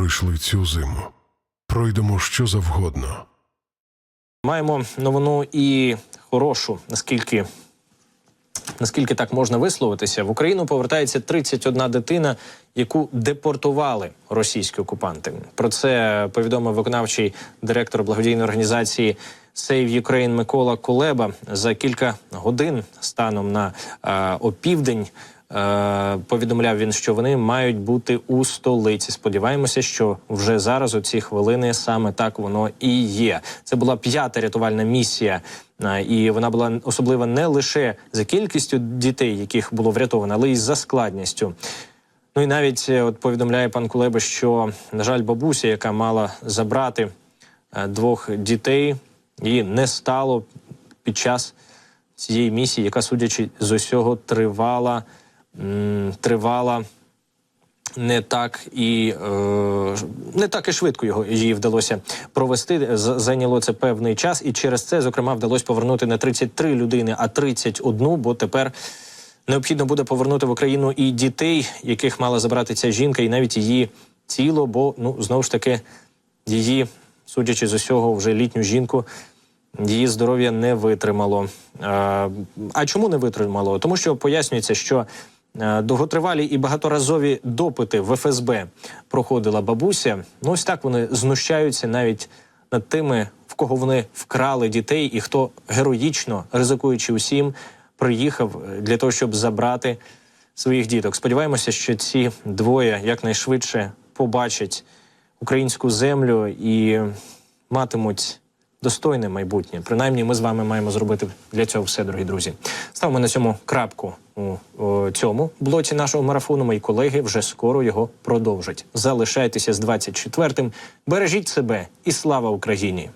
пройшли цю зиму. Пройдемо що завгодно. Маємо новину і хорошу, наскільки. Наскільки так можна висловитися, в Україну повертається 31 дитина, яку депортували російські окупанти. Про це повідомив виконавчий директор благодійної організації Save Ukraine Микола Кулеба за кілька годин станом на е, опівдень. Е, повідомляв він, що вони мають бути у столиці. Сподіваємося, що вже зараз у ці хвилини саме так воно і є. Це була п'ята рятувальна місія, е, і вона була особлива не лише за кількістю дітей, яких було врятовано, але й за складністю. Ну і навіть е, от повідомляє пан Кулеба, що на жаль, бабуся, яка мала забрати двох дітей, її не стало під час цієї місії, яка, судячи з усього, тривала, тривала не так і е, не так і швидко його її вдалося провести. Зайняло це певний час, і через це, зокрема, вдалося повернути не 33 людини, а 31, бо тепер. Необхідно буде повернути в Україну і дітей, яких мала забрати ця жінка, і навіть її тіло, бо ну знову ж таки її, судячи з усього, вже літню жінку, її здоров'я не витримало. Е, А чому не витримало? Тому що пояснюється, що е, довготривалі і багаторазові допити в ФСБ проходила бабуся. Ну ось так вони знущаються навіть над тими, в кого вони вкрали дітей, і хто героїчно ризикуючи усім, приїхав е, для того, щоб забрати своїх діток. Сподіваємося, що ці двоє якнайшвидше побачать українську землю і матимуть достойне майбутнє. Принаймні, ми з вами маємо зробити для цього все, дорогі друзі. Ставимо на цьому крапку у, цьому блоці нашого марафону. Мої колеги вже скоро його продовжать. Залишайтеся з 24-м. Бережіть себе і слава Україні!